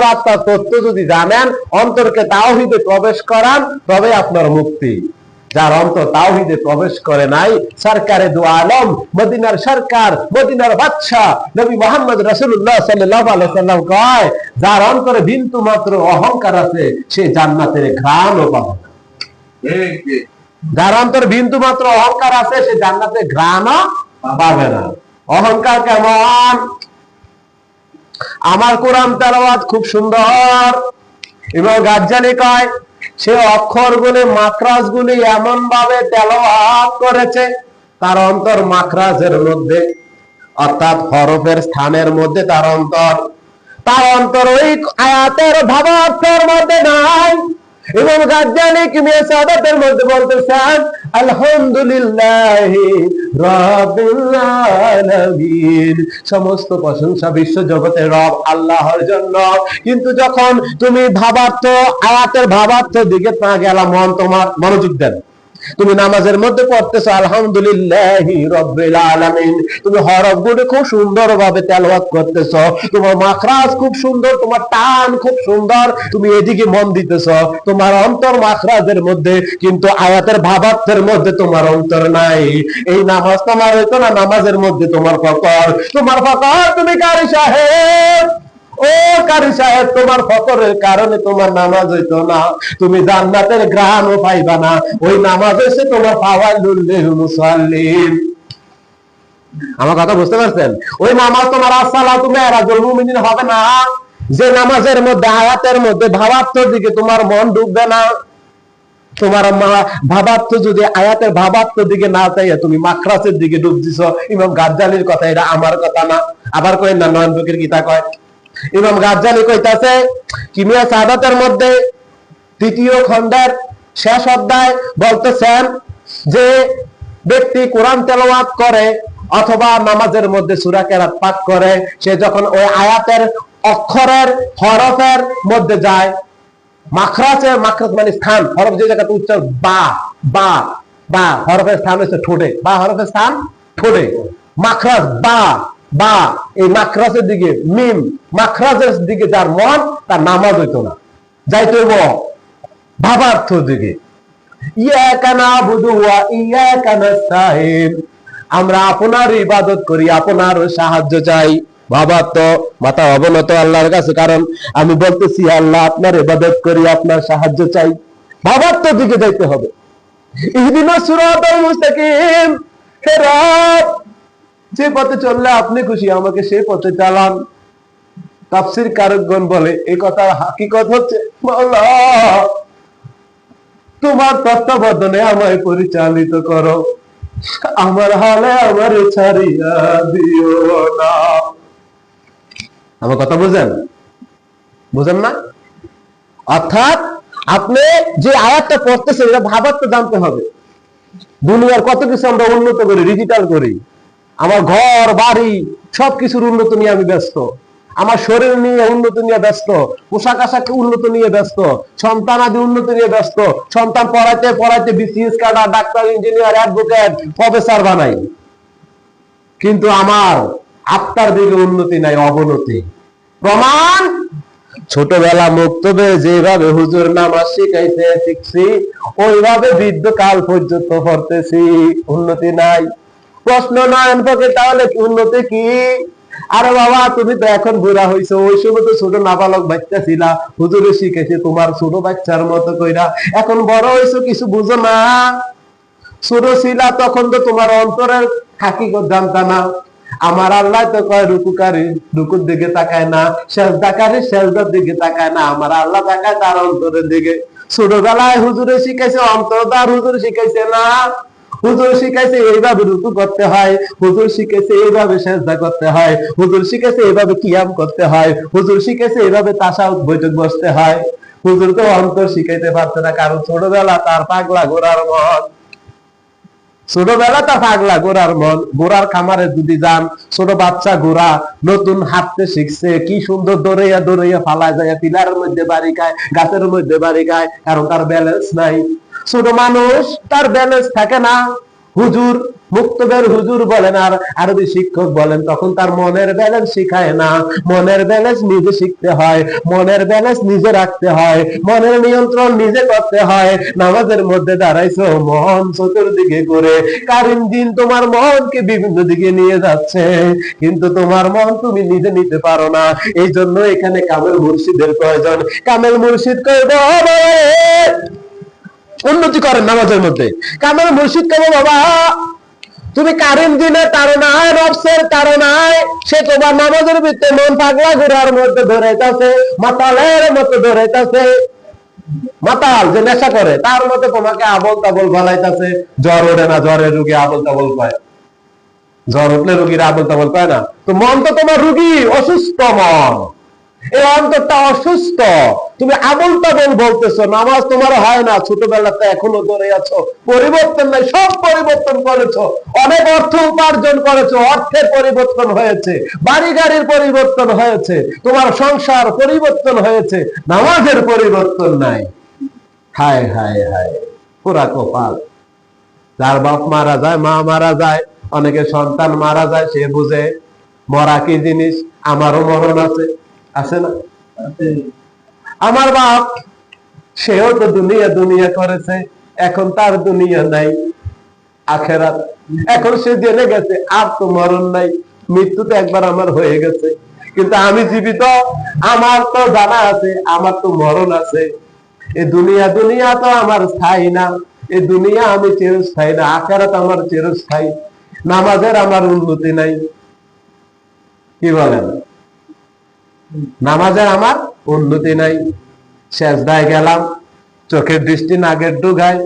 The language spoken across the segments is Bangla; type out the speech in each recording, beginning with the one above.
অন্তরাত্মার তথ্য যদি জানেন, অন্তরকে তাওহিদে প্রবেশ করান তবে আপনার মুক্তি। যার অন্তর তাওহিদে প্রবেশ করে নাই, সরকারে দু আলম, মদিনার সরকার, মদিনার বাদশা নবী মোহাম্মদ রাসূলুল্লাহ সাল্লাল্লাহু আলাইহি সাল্লাম কয়, যার অন্তরে বিন্দু মাত্র অহংকার আছে, সে জান্নাতের ঘ্রাণও পাবে না। ঠিক ঠিক যার অন্তর বিন্দু মাত্র অহংকার আছে, সে জান্নাতে ঘ্রাণও পাবে না। অহংকার কেমন? আমার কোরআন তেলাওয়াত খুব সুন্দর। এবং গাজ্জালি কয়, সে অক্ষর গুলি মাকরাজ গুলি এমন ভাবে তেলাওয়াত করেছে, তার অন্তর মাকরাজের মধ্যে, অর্থাৎ হরফের স্থানের মধ্যে তার অন্তর। তার অন্তর ওই আয়াতের ভাবার্থের মধ্যে নাই। এবং কি মিয়া সাদাতের মধ্যে বলতেছেন, আলহামদুলিল্লাহ রাব্বিল আলামিন। সমস্ত প্রশংসা বিশ্ব জগতে রব আল্লাহর জন্য। কিন্তু যখন তুমি ভাবার্থ, আয়াতের ভাবার্থ দিকে না গেলা মন তোমার মনোযোগ দেন। তুমি নামাজের মধ্যে পড়তেছো, আলহামদুলিল্লাহ রব্বিল আলামিন। তুমি হরফগুলো খুব সুন্দরভাবে তেলাওয়াত করতেছো। তোমার মাখরাজ খুব সুন্দর, তোমার টান খুব সুন্দর। তুমি এদিকে মন দিতেছো। তোমার অন্তর মাখরাজের মধ্যে, কিন্তু আয়াতের ভাবার্থের মধ্যে তোমার অন্তর নাই। এই নামাজ তোমার হইতো না, নামাজের মধ্যে তোমার ফকর। তোমার ফকর তুমি কারি সাহেব। ও কারি সাহেব, তোমার ফকরের কারণে তোমার নামাজ হইতো না। তুমি জান্নাতের গ্রাহণও পাইবা না। ওই নামাজ হইছে তোমার পাওয়ার মুসাল্লিম আমার কথা বুঝতে পারছেন? ওই নামাজ তোমার আসসালা তুমি এরাজুল মুমিনিন হবে না। যে নামাজের মধ্যে, আয়াতের মধ্যে ভাবার্থর দিকে তোমার মন ডুববে না। তোমার ভাবার্থ যদি আয়াতের ভাবার্থ দিকে না চাইয়া তুমি মাখরাসের দিকে ডুব দিছ। ইমাম গাজ্জালির কথা, এটা আমার কথা না। আবার কয় না নয়ন ফকির গীতা কয়? ইমাম গাজ্জালি কইতাছে, কিমিয়া সাদাতের মধ্যে তৃতীয় খণ্ডের শেষ অধ্যায় বলতেছেন যে, ব্যক্তি কোরআন তেলাওয়াত করে অথবা নামাজের মধ্যে সূরা কেরাত পাঠ করে, সে যখন ওই আয়াতের অক্ষরের হরফের মধ্যে যায় মাখরাজের মাখরাজ মানে স্থান, হরফ যে জায়গাতে উচ্চার বা বা বা, হরফের স্থান হচ্ছে ঠোঁটে, বা হরফের স্থান ঠোঁটে মাখরাজ বা বা এই মাখরাজের দিকে, মিম মাখরাজের দিকে যার মন, তার নামাজ হইতো না। যাইতে ভাবার্থ দিকে। আমরা আপনার ইবাদত করি, আপনার সাহায্য চাই। বাবা তো মাথা অবনত আল্লাহর কাছে, কারণ আমি বলতেছি, আল্লাহ আপনার ইবাদত করি, আপনার সাহায্য চাই। বাবার তো দিকে যাইতে হবে। ইহদিনা সিরাতাল মুস্তাকিম। হে যে পথে চললে আপনি খুশি, আমাকে সেই পথে চালান। তাফসীর কারকগণ বলে এই কথার হাকিকত হচ্ছে তোমার তত্ত্বাবধানে আমায় পরিচালিত করো। আমার হালে আমার ছাড়িয়া দিও না। আমার কথা বুঝেন? বুঝেন না? অর্থাৎ আপনি যে আয়াতটা পড়তেছেন, এটা ভাবার তো জানতে হবে। দুনিয়ার কত কিছু আমরা উন্নত করি ডিজিটাল করি। আমার ঘর, বাড়ি, সবকিছুর উন্নত নিয়ে আমি ব্যস্ত। আমার শরীর নিয়ে উন্নত নিয়ে ব্যস্ত। পোশাক আশাক উন্নত নিয়ে ব্যস্ত। সন্তান আদি উন্নত নিয়ে ব্যস্ত। সন্তান পড়াইতে পড়াইতে বিসিএস কাটা ডাক্তার ইঞ্জিনিয়ার অ্যাডভোকেট প্রফেসর বানাই। কিন্তু আমার আত্মার দিকে উন্নতি নাই, অবনতি। প্রমাণ? ছোটবেলা মুক্তবে যেভাবে হুজুর নামাজ শিখাইছে শিখছি, ওইভাবে বৃদ্ধ কাল পর্যন্ত পড়তেছি। উন্নতি নাই। প্রশ্ন নয়ন পকে তাহলে উন্নতি কি? আরে বাবা, তুমি তো এখন বুড়া হইছো, ওই সময় তো ছোট নাবালক বাচ্চা ছিলা। হুজুরে শিখেছে তোমার ছোট বাচ্চার মতো কইরা। এখন বড় হইছো, কিছু বুঝো না। ছোট ছিলা, তখন তো তোমার অন্তরের হাকিকত জানতা না। আমার আল্লাহ তো কয় রুকুকারী রুকুর দিকে তাকায় না। সেজদাকারী সেজদার দিকে তাকায় না। আমার আল্লাহ তাকায় তার অন্তরের দিকে। ছোটবেলায় হুজুরে শিখাইছে, অন্তরদার হুজুর শিখাইছে না। হুজুর শিখাইছে এইভাবে রুকু করতে হয়, হুজুর শিখাইছে এইভাবে সেজদা করতে হয়, হুজুর শিখাইছে এইভাবে কিয়াম করতে হয়, হুজুর শিখাইছে এইভাবে তাসা বৈঠক বসতে হয়। হুজুর তো অন্তর শিখাইতে পারছে না, কারণ ছোটবেলা তার পাগলা ঘোরার মন। ছোটবেলা তা পাগলা গোড়ার মন গোড়ার খামারে যদি যান, ছোট বাচ্চা গোড়া নতুন হাঁটতে শিখছে, কি সুন্দর দৌড়াইয়া দৌড়াইয়া ফালা যায়, পিলারের মধ্যে বাড়ি খায়, গাছের মধ্যে বাড়ি খায়, কারণ তার ব্যালেন্স নাই। ছোট মানুষ, তার ব্যালেন্স থাকে না। হুজুর, মুক্তবের হুজুর বলেন আর আরবি শিক্ষক বলেন, তখন তার মনের ব্যালেন্স শিখায় না। মনের ব্যালেন্স নিজে শিখতে হয়, মনের ব্যালেন্স নিজে রাখতে হয়, মনের নিয়ন্ত্রণ নিজে করতে হয়। নামাজের মধ্যে দাঁড়াইছো, মন চতুর্দিকে করে কারিম দিন তোমার মনকে বিভিন্ন দিকে নিয়ে যাচ্ছে, কিন্তু তোমার মন তুমি নিজে নিতে পারো না। এই জন্য এখানে কামেল মুর্শিদের প্রয়োজন। কামেল মুর্শিদ কয়ে উন্নতি করেন নামাজের মধ্যে। কামেল মুর্শিদ কেবো বাবা, তুমি কারেন্ট দিনে তারনায় নফসের তারনায় সে তোমার নামাজের ভিতরে মন পাগলা ঘোরার মধ্যে ধরাইতাছে, মাতালের মতো ধরাইতাছে। মাতাল যে নেশা করে, তার মধ্যে তোমাকে আবল তাবল ফলাইতাছে জ্বর ওঠে না জ্বরের রুগী আবল তাবল পায়। জ্বর উঠলে রুগীরা আবল তাবল পায় না। তো মন তো তোমার রুগী, অসুস্থ মন। এই অন্তরটা অসুস্থ। তুমি আবল তাবল বলতেছো, নামাজ তোমার হয় না, ছোটবেলাতে এখনও ধরে আছো, পরিবর্তন নাই, সব পরিবর্তন করেছ, অনেক অর্থ উপার্জন করেছ, অর্থের পরিবর্তন হয়েছে বাড়ি গাড়ির পরিবর্তন হয়েছে, তোমার সংসার পরিবর্তন হয়েছে, নামাজের পরিবর্তন নাই। হায় হায় হায় পুরা কপাল। যার বাপ মারা যায়, মা মারা যায় অনেকে সন্তান মারা যায়, সে বুঝে, মরা কি জিনিস? আমারও মরণ আছে। আছে না? আমার বাপ, সেও তো দুনিয়া দুনিয়া করেছে, এখন তার দুনিয়া নাই, আখেরাত। এখন সে জেনে গেছে, আর তো মরণ নাই, মৃত্যু তো একবার আমার হয়ে গেছে। কিন্তু আমি জীবিত, আমার তো জানা আছে, আমার তো মরণ আছে। এই দুনিয়া দুনিয়া তো আমার স্থায়ী না এই দুনিয়া আমি চিরস্থায়ী না, আখেরাত আমার চিরস্থায়ী। নামাজের আমার উন্নতি নাই। কি বলেন? নামাজের আমার উন্নতি নাই। শেষদায় গেলাম, চোখের দৃষ্টি নাগের ডুগায়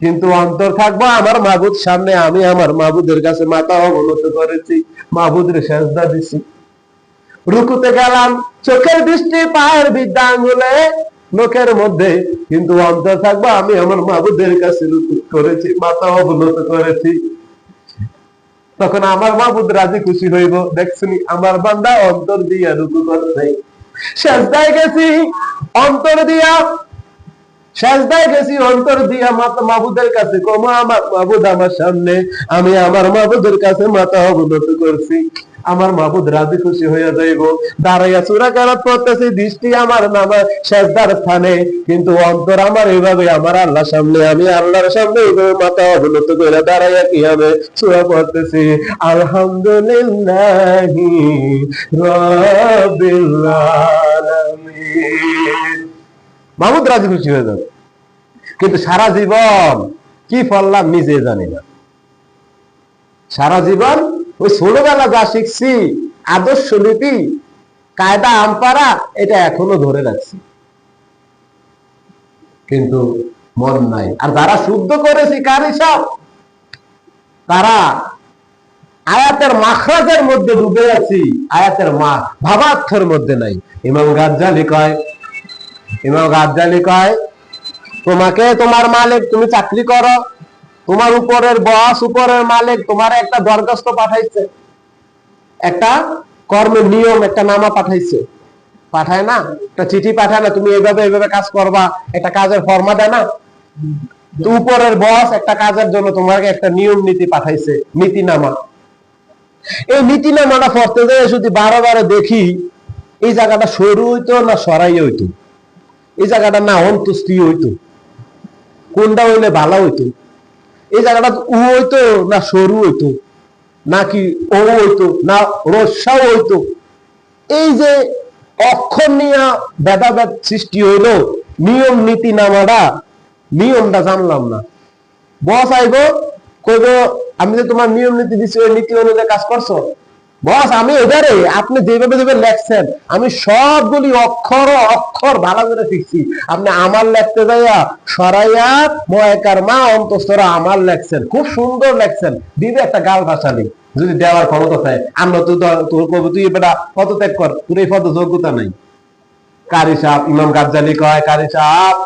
কিন্তু অন্তর থাকব আমার মাবুদ সামনে, আমি আমার মাবুদের কাছে মাথা অবনত করেছি, মাবুদের শেষদা দিছি। রুকুতে গেলাম, চোখের দৃষ্টি পায়ের বিদ্যা আঙ্গুলে লোকের মধ্যে কিন্তু অন্তর থাকব, আমি আমার মাবুদের কাছে রুকু করেছি, মাথা অবনত করেছি। তখন আমার মাবুদ রাজি খুশি হইব। দেখছুনি, আমার বান্দা অন্তর দিয়া রুকু করছে শেষদায় গেছি, অন্তর দিয়া। শেষদায় গেছি, অন্তর দিয়া মাতা মাবুদের কাছে কমা আমার মাবুদ আমার সামনে। আমি আমার মাবুদের কাছে মাথা অবনত করছি। আমার মাবুদ রাজি খুশি হইয়া যাইব। দাঁড়াইয়া চূড়াকারাত করতেছি দৃষ্টি আমার নামা শেষদার স্থানে। কিন্তু অন্তর আমার এইভাবে, আমার আল্লাহ সামনে, আমি আল্লাহর সামনে এইভাবে মাথা অবনত করে দাঁড়াইয়া কি হবে চূড়া পড়তেছি। আলহামদুলিল্লাহি মাহমুদ রাজি খুশি হয়ে যাবে। কিন্তু সারা জীবন কি ফললাম নিজে জানি না। সারা জীবন ওই ছোটবেলা যা শিখছি, আদর্শ নীতি, কায়দা, আমপারা, এটা এখনও ধরে রাখছি। কিন্তু মন নাই। আর যারা শুদ্ধ করেছি কারি সব, তারা আয়াতের মাখরাজের মধ্যে ডুবে আছি, আয়াতের মা ভাবার্থের মধ্যে নাই। ইমাম গাজ্জালি কয়, ইমাম গাজ্জালি কয়, তোমাকে, তোমার মালিক, তুমি চাকরি করো তোমার উপরের বস উপরের মালিক তোমার একটা দরখাস্ত পাঠাইছে। একটা কর্মের নিয়ম, একটা নামা পাঠাইছে। পাঠায় না? একটা চিঠি পাঠায় না? তুমি এইভাবে এইভাবে কাজ করবা, একটা কাজের ফর্মা দেয় না? উপরের বস একটা কাজের জন্য তোমাকে একটা নিয়ম নীতি পাঠাইছে, নীতিনামা। এই নীতিনামাটা পড়তে যেয়ে যদি বারো বারো দেখি, এই জায়গাটা সরু হইতো না সরাই হইতো? এই জায়গাটা না অন্তুষ্টি হইতো? কোনটা হইলে ভালো হইতো? এই জায়গাটা উ হইতো, না সরু হইতো, নাকি ও হইতো, না রসাও হইতো। এই যে অক্ষর নিয়ে ভেদাভেদ সৃষ্টি হইল, নিয়ম নীতি নামাটা, নিয়মটা জানলাম না। বস আইব, কইব, আমি যে তোমার নিয়ম নীতি দিচ্ছি ওই নীতি অনুযায়ী কাজ করছ? বস, আমি এবারে, আপনি যেভাবে যেভাবে লেখছেন, আমি সবগুলি অক্ষর অক্ষর ভালো করে শিখছি। আপনি আমার লেখতে যাইয়া সরাইয়া ময়কার মা অন্তস্তরা আমার লেখছেন। খুব সুন্দর লেখছেন। দিবে একটা গাল ভাষালি যদি দেওয়ার ক্ষমতা চায় আমরা তো তোর কবি তুই বেটা পদত্যাগ কর। তোর এই পদ যোগ্যতা নাই। কারি সাপ ইমাম গাজ্জালি কয়, কারি সাপ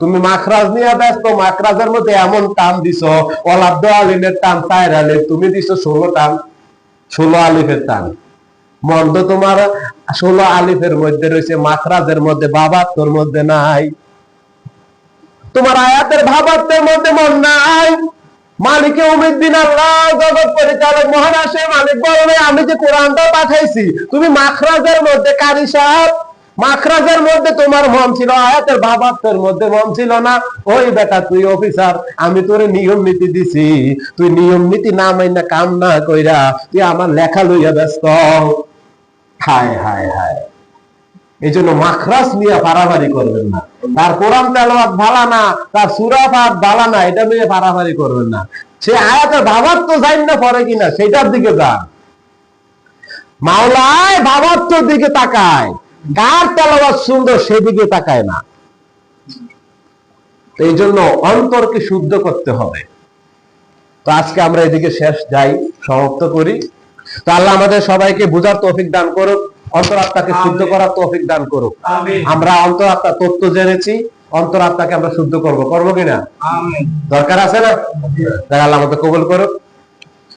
তুমি মাখরাজ নিয়ে ব্যস্ত। মাখরাজের মধ্যে এমন টান দিছ। অলাব্দ আলিমের টান চায়ের আলিম। তুমি দিছ ষোলো টান। ষোলো আলিফের টান। মন্দ তোমার ষোলো আলিফের মধ্যে রয়েছে মাখরাজের মধ্যে বাবাত্তর মধ্যে নাই। তোমার আয়াতের ভাবাত্মের মধ্যে মন নাই। মালিকে উমিদ্দিন আল্লাহ, জগৎ পরিচালক, মহান মালিক বলবে আমি যে কোরআনটা পাঠাইছি, তুমি মাখরাজের মধ্যে কারি সাহেব মাখরাজের মধ্যে তোমার মন ছিল, আয়াতের বাবাত্তর মধ্যে মন ছিল না। ওই বেটা, তুই অফিসার, আমি তোরে নিয়ম নীতি দিছি। তুই নিয়ম নীতি না মাইনা কাম না কইরা তুই আমার লেখা লইয়া ব্যস্ত। হায় হায় হায়। এই জন্য মাখরাস নিয়ে পারাবারি করবেন না। তার কোরআন তেলাওয়াত ভালা না, তার সুরা পাঠ ভালা না, এটা নিয়ে পারাবারি করবেন না। সে আয়াতের ভাবার তো যাই না পরে কিনা সেটার দিকে যান। মাওলায় ভাবাত্তর দিকে তাকায়। কার তেলাওয়াত সুন্দর সেদিকে তাকায় না। এই জন্য অন্তরকে শুদ্ধ করতে হবে। তো আজকে আমরা এদিকে শেষ যাই সমাপ্ত করি। তো আল্লাহ আমাদের সবাইকে বুঝার তৌফিক দান করুক অন্তরাত্মাকে শুদ্ধ করার তৌফিক দান করুক। আমরা অন্তরাত্মা তত্ত্ব জেনেছি অন্তরাত্মাকে আমরা শুদ্ধ করব। করব কিনা? দরকার আছে না? আল্লাহ আমাদের কবুল করুক।